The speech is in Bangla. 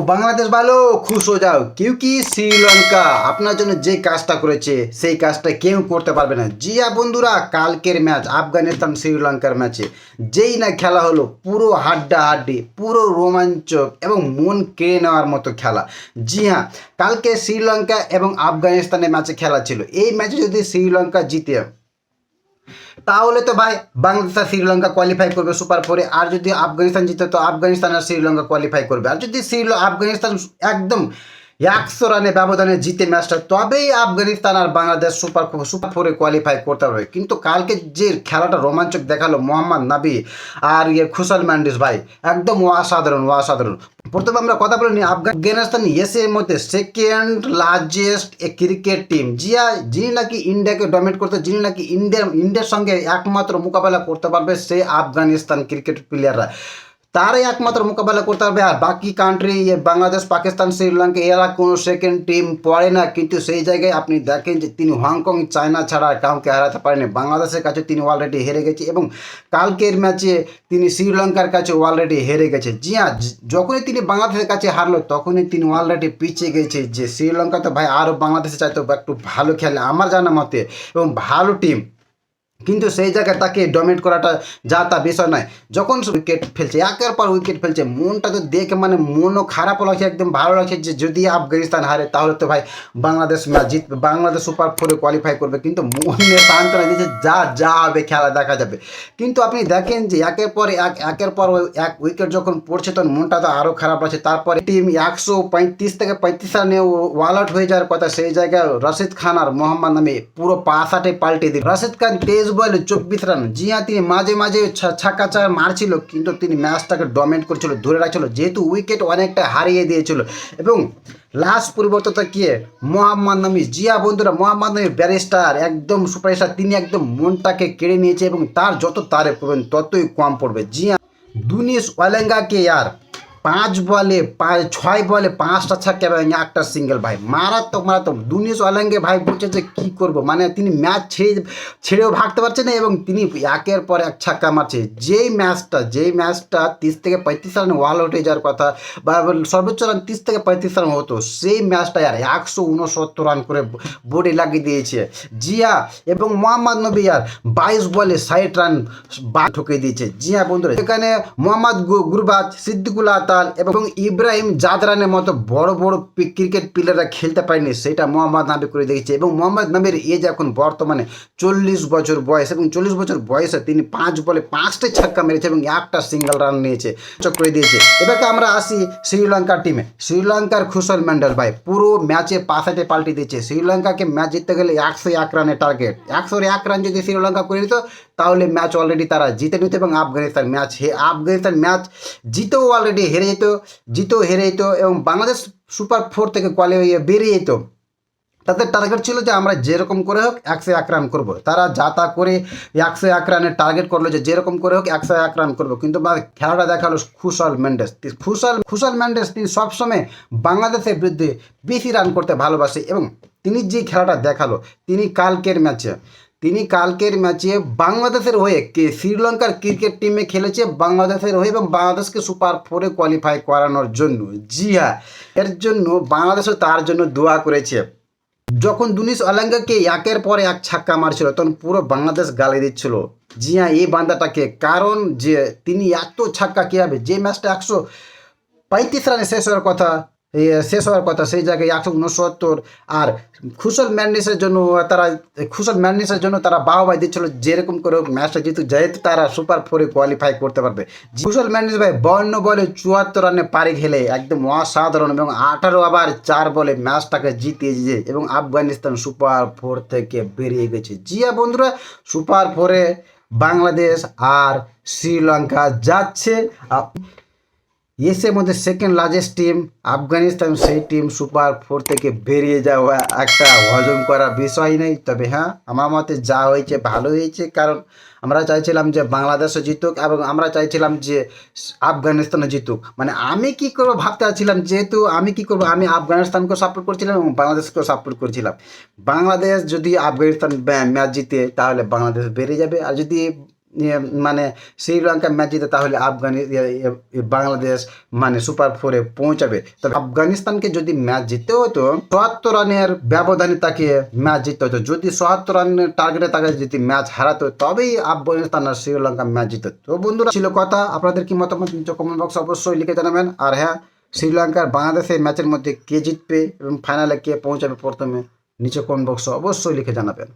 বাংলাদেশ ভালো, খুশ হয়ে যাও। কিউকি শ্রীলঙ্কা? আপনার জন্য যে কাজটা করেছে, সেই কাজটা কেউ করতে পারবে না। জিয়া, বন্ধুরা, কালকের ম্যাচ, আফগানিস্তান শ্রীলঙ্কার ম্যাচে। যেই না খেলা হলো, পুরো হাড্ডা হাড্ডি পুরো রোমাঞ্চক এবং মন কেড়ে নেওয়ার মতো খেলা। জি হ্যাঁ কালকে শ্রীলঙ্কা এবং আফগানিস্তানের ম্যাচে খেলা ছিল। এই ম্যাচে যদি শ্রীলঙ্কা জিতে তাহলে তো ভাই বাংলাদেশ আর শ্রীলঙ্কা কোয়ালিফাই করবে সুপার ফোরে আর যদি আফগানিস্তান জিতে, তো আফগানিস্তান আর শ্রীলঙ্কা কোয়ালিফাই করবে। আর যদি শ্রীল আফগানিস্তান একদম একশো রানে ব্যবধানে জিতে ম্যাচটা তবেই আফগানিস্তান আর বাংলাদেশ সুপার সুপার ফোরে কোয়ালিফাই করতে পারবে। কিন্তু কালকে যে খেলাটা রোমাঞ্চক দেখাল মোহাম্মদ নাবি আর ইয়ে খুশাল ম্যান্ডিস ভাই, একদম অসাধারণ অসাধারণ। প্রথমে আমরা কথা বলে নিই আফগানিস্তান এসের মধ্যে সেকেন্ড লার্জেস্ট এ ক্রিকেট টিম জিয়া, যিনি নাকি ইন্ডিয়াকে ডমিনেট করতে, যিনি নাকি ইন্ডিয়ার ইন্ডিয়ার সঙ্গে একমাত্র মোকাবেলা করতে পারবে, সে আফগানিস্তান ক্রিকেট প্লেয়াররা তারাই একমাত্র মোকাবেলা করতে পারবে। আর বাকি কান্ট্রি বাংলাদেশ, পাকিস্তান, শ্রীলঙ্কা, এরা কোনো সেকেন্ড টিম পড়ে না। কিন্তু সেই জায়গায় আপনি দেখেন যে তিনি হংকং, চায়না ছাড়া কাউকে হারাতে পারেনি। বাংলাদেশের কাছে তিনি অলরেডি হেরে গেছে এবং কালকের ম্যাচে তিনি শ্রীলঙ্কার কাছে অলরেডি হেরে গেছে। জি হ্যাঁ যখনই তিনি বাংলাদেশের কাছে হারলো, তখনই তিনি অলরেডি পিছিয়ে গেছে যে শ্রীলঙ্কা তো ভাই আরও বাংলাদেশে চাইতো একটু ভালো খেলে। আমার জানা মতে এবং ভালো টিম কিন্তু সেই জায়গায় তাকে ডমিনেট করাটা যা তা বিষয় নয়। যখন উইকেট ফেলছে, একের পর উইকেট ফেলছে, মনটা তো দেখে মানে মনও খারাপ লাগছে, একদম ভালো লাগছে যে যদি আফগানিস্তান হারে, তাহলে তো ভাই বাংলাদেশ ম্যাচ জিতবে বাংলাদেশ সুপার ফোরে কোয়ালিফাই করবে। কিন্তু মনে সান্ত্বনা দিচ্ছে, যা যা হবে খেলা দেখা যাবে। কিন্তু আপনি দেখেন যে একের পর এক, একের পর এক উইকেট যখন পড়ছে, তখন মনটা তো আরও খারাপ লাগছে। তারপরে টিম একশো পঁয়ত্রিশ থেকে পঁয়ত্রিশ রানে ওয়াল আউট হয়ে যাওয়ার কথা, সেই জায়গায় রশিদ খান আর মোহাম্মদ নামে পুরো পাশাটে পাল্টে দিল। রশিদ খান তেইশ বলে চব্বিশ রান জি হ্যাঁ তিনি মাঝে মাঝে ছা- ছাক্কা চার মারছিল, কিন্তু তিনি ম্যাচটাকে ডমিনেট করছিল, ধরে রাখছিল, যেহেতু উইকেট অনেকটা হারিয়ে দিয়েছিল। এবং লাস্ট পরিবর্তনটা কে মোহাম্মদ নামি জিয়া বন্ধুরা, মোহাম্মদ নামি ব্যারিস্টার, একদম সুপারস্টার তিনি একদম মনটাকে কেড়ে নিয়েছে এবং তার যত তারে পড়বেন, ততই কম পড়বে। জিয়া দুনিস ওয়ালেঙ্গাকে আর পাঁচ বলে ছয় বলে পাঁচটা ছাক্কা এবং একটা সিঙ্গেল ভাই। মারাত্মক মারাত্মক। দুনিস ওয়ালেঙ্গে ভাই বলছে যে কী করব? মানে তিনি ম্যাচ ছেড়ে, ছেড়েও ভাগতে পারছে না এবং তিনি একের পর এক ছাক্কা মারছে। যেই ম্যাচটা যেই ম্যাচটা তিরিশ থেকে পঁয়ত্রিশ রানে ওয়াল আউট হয়ে যাওয়ার কথা, বা সর্বোচ্চ রান তিরিশ থেকে পঁয়ত্রিশ রান হতো, সেই ম্যাচটা আর একশো উনসত্তর রান করে বোর্ডে লাগিয়ে দিয়েছে। জিয়া এবং মোহাম্মদ নবী আর বাইশ বলে ষাট রান বা ঠকে দিয়েছে। জিয়া বন্ধুরা, এখানে মোহাম্মদ গুরবাজ, সিদ্দিকুল আতাল এবং ইব্রাহিম জাদরানের মতো বড় বড় ক্রিকেট প্লেয়াররা খেলতে পারেনি, সেটা মোহাম্মদ নাবি করে দিয়েছে এবং মোহাম্মদ নাবির এজ এখন বর্তমানে চল্লিশ বছর বয়স এবং চল্লিশ বছর বয়সে তিনি পাঁচ বলে পাঁচটা ছক্কা মেরেছে এবং একটা সিঙ্গেল রান নিয়েছে চক করে দিয়েছে। এবারকে আমরা আসি শ্রীলঙ্কার টিমে শ্রীলঙ্কার খুশল ম্যান্ডেল ভাই পুরো ম্যাচে পাশাতে পাল্টে দিয়েছে। শ্রীলঙ্কাকে ম্যাচ জিততে গেলে একশো এক রানের টার্গেট একশো এক রান যদি শ্রীলঙ্কা করে দিত তাহলে ম্যাচ অলরেডি তারা জিতে নিত এবং আফগানিস্তান ম্যাচ হে আফগানিস্তান ম্যাচ জিতেও অলরেডি হেরে যেত, জিতেও হেরে যেত এবং বাংলাদেশ সুপার ফোর থেকে কোয়ালি হয়ে বেরিয়ে যেত। তাদের টার্গেট ছিল যে আমরা যেরকম করে হোক একশো এক রান করব। তারা যা তা করে একশো এক রানের টার্গেট করল যে যেরকম করে হোক একশো এক রান করব। কিন্তু খেলাটা দেখাল খুশাল মেন্ডেস। খুশাল খুশাল মেন্ডেস তিনি সবসময় বাংলাদেশের বিরুদ্ধে বেশি রান করতে ভালোবাসে এবং তিনি যে খেলাটা দেখাল, তিনি কালকের ম্যাচে তিনি কালকের ম্যাচে বাংলাদেশের হয়ে কে শ্রীলঙ্কার ক্রিকেট টিমে খেলেছে বাংলাদেশের হয়ে এবং বাংলাদেশকে সুপার ফোরে কোয়ালিফাই করানোর জন্য। জি হ্যাঁ এর জন্য বাংলাদেশও তার জন্য দোয়া করেছে। যখন দুনিস আলাঙ্গাকে একের পর এক ছাক্কা মারছিল, তখন পুরো বাংলাদেশ গালি দিচ্ছিল। জি হ্যাঁ এই বান্দাটাকে। কারণ যে তিনি এত ছাক্কা কীভাবে যে ম্যাচটা একশো পঁয়ত্রিশ রানে শেষ হওয়ার কথা শেষ হওয়ার কথা, সেই জায়গায় একশো উনসত্তর আর খুশল ম্যান্ডিসের জন্য তারা, খুশল ম্যান্ডিসের জন্য তারা বাহবাই দিচ্ছিল, যেরকম করে ম্যাচটা যেহেতু যেহেতু তারা সুপার ফোরে কোয়ালিফাই করতে পারবে। খুশল ম্যান্ডিস ভাই বান্ন বলে চুয়াত্তর রানে পারি খেলে, একদম অসাধারণ এবং আঠারো আবার চার বলে ম্যাচটাকে জিতিয়েছে এবং আফগানিস্তান সুপার ফোর থেকে বেরিয়ে গেছে। জিয়া, বন্ধুরা, সুপার ফোরে বাংলাদেশ আর শ্রীলঙ্কা যাচ্ছে। এসের মধ্যে সেকেন্ড লার্জেস্ট টিম আফগানিস্তান, সেই টিম সুপার ফোর থেকে বেরিয়ে যাওয়া একটা হজম করা বিষয় নেই। তবে হ্যাঁ আমার মতে যা হয়েছে ভালো হয়েছে, কারণ আমরা চাইছিলাম যে বাংলাদেশও জিতুক এবং আমরা চাইছিলাম যে আফগানিস্তানও জিতুক। মানে আমি কি করব ভাবতে চাচ্ছিলাম যেহেতু আমি কি করব, আমি আফগানিস্তানকেও সাপোর্ট করছিলাম এবং বাংলাদেশকেও সাপোর্ট করছিলাম। বাংলাদেশ যদি আফগানিস্তান ম্যাচ জিতে, তাহলে বাংলাদেশ বেরিয়ে যাবে। আর যদি মানে শ্রীলঙ্কা ম্যাচ জিতে তাহলে আফগানি বাংলাদেশ মানে সুপার ফোরে পৌঁছাবে। তবে আফগানিস্তানকে যদি ম্যাচ জিততে হতো, চুয়াত্তর রানের ব্যবধানে তাকে ম্যাচ জিততে হতো। যদি চুয়াত্তর রানের টার্গেটে তাকে যদি ম্যাচ হারাতো, তবেই আফগানিস্তান আর শ্রীলঙ্কা ম্যাচ জিত তো বন্ধুরা, ছিল কথা। আপনাদের কি মতামত কমেন্ট বক্সে অবশ্যই লিখে জানাবেন। আর হ্যাঁ শ্রীলঙ্কার বাংলাদেশের ম্যাচের মধ্যে কে জিতবে এবং ফাইনালে কে পৌঁছাবে প্রথমে নিচে কমেন্ট বক্সে অবশ্যই লিখে জানাবেন।